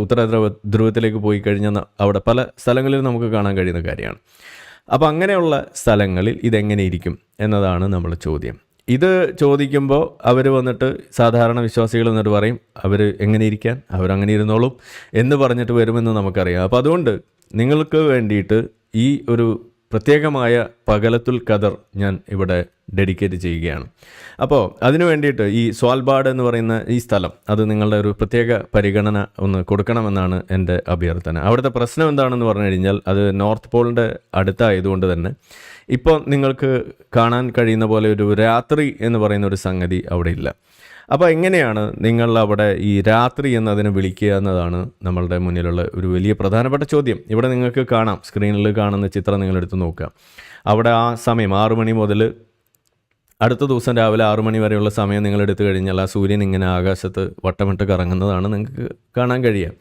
ഉത്തര ധ്രുവ ധ്രുവത്തിലേക്ക് പോയി കഴിഞ്ഞാൽ അവിടെ പല സ്ഥലങ്ങളിൽ നമുക്ക് കാണാൻ കഴിയുന്ന കാര്യമാണ്. അപ്പോൾ അങ്ങനെയുള്ള സ്ഥലങ്ങളിൽ ഇതെങ്ങനെ ഇരിക്കും എന്നതാണ് നമ്മൾ ചോദ്യം. ഇത് ചോദിക്കുമ്പോൾ അവർ വന്നിട്ട് സാധാരണ വിശ്വാസികൾ എന്നിട്ട് പറയും അവർ എങ്ങനെ ഇരിക്കാൻ? അവരങ്ങനെ ഇരുന്നോളും എന്ന് പറഞ്ഞിട്ട് വരുമെന്ന് നമുക്കറിയാം. അപ്പോൾ അതുകൊണ്ട് നിങ്ങൾക്ക് വേണ്ടിയിട്ട് ഈ ഒരു പ്രത്യേകമായ പകലത്തുൽ ഖദർ ഞാൻ ഇവിടെ ഡെഡിക്കേറ്റ് ചെയ്യുകയാണ്. അപ്പോൾ അതിനു വേണ്ടിയിട്ട് ഈ സ്വാൽബാഡ് എന്ന് പറയുന്ന ഈ സ്ഥലം അത് നിങ്ങളുടെ ഒരു പ്രത്യേക പരിഗണന ഒന്ന് കൊടുക്കണമെന്നാണ് എന്റെ അഭ്യർത്ഥന. അവിടുത്തെ പ്രശ്നം എന്താണെന്ന് പറഞ്ഞു കഴിഞ്ഞാൽ അത് നോർത്ത് പോളിന്റെ അടുത്തായതുകൊണ്ട് തന്നെ ഇപ്പോൾ നിങ്ങൾക്ക് കാണാൻ കഴിയുന്ന പോലെ ഒരു രാത്രി എന്ന് പറയുന്ന ഒരു സംഗതി അവിടെ ഇല്ല. അപ്പോൾ എങ്ങനെയാണ് നിങ്ങൾ അവിടെ ഈ രാത്രി എന്നതിനെ വിളിക്കുക എന്നതാണ് നമ്മളുടെ മുന്നിലുള്ള ഒരു വലിയ പ്രധാനപ്പെട്ട ചോദ്യം. ഇവിടെ നിങ്ങൾക്ക് കാണാം സ്ക്രീനിൽ കാണുന്ന ചിത്രം നിങ്ങളെടുത്ത് നോക്കുക. അവിടെ ആ സമയം ആറു മണി മുതൽ അടുത്ത ദിവസം രാവിലെ ആറു മണി വരെയുള്ള സമയം നിങ്ങൾ എടുത്തു കഴിഞ്ഞാൽ ആ സൂര്യൻ ഇങ്ങനെ ആകാശത്ത് വട്ടമിട്ട് കറങ്ങുന്നതാണ് നിങ്ങൾക്ക് കാണാൻ കഴിയുക.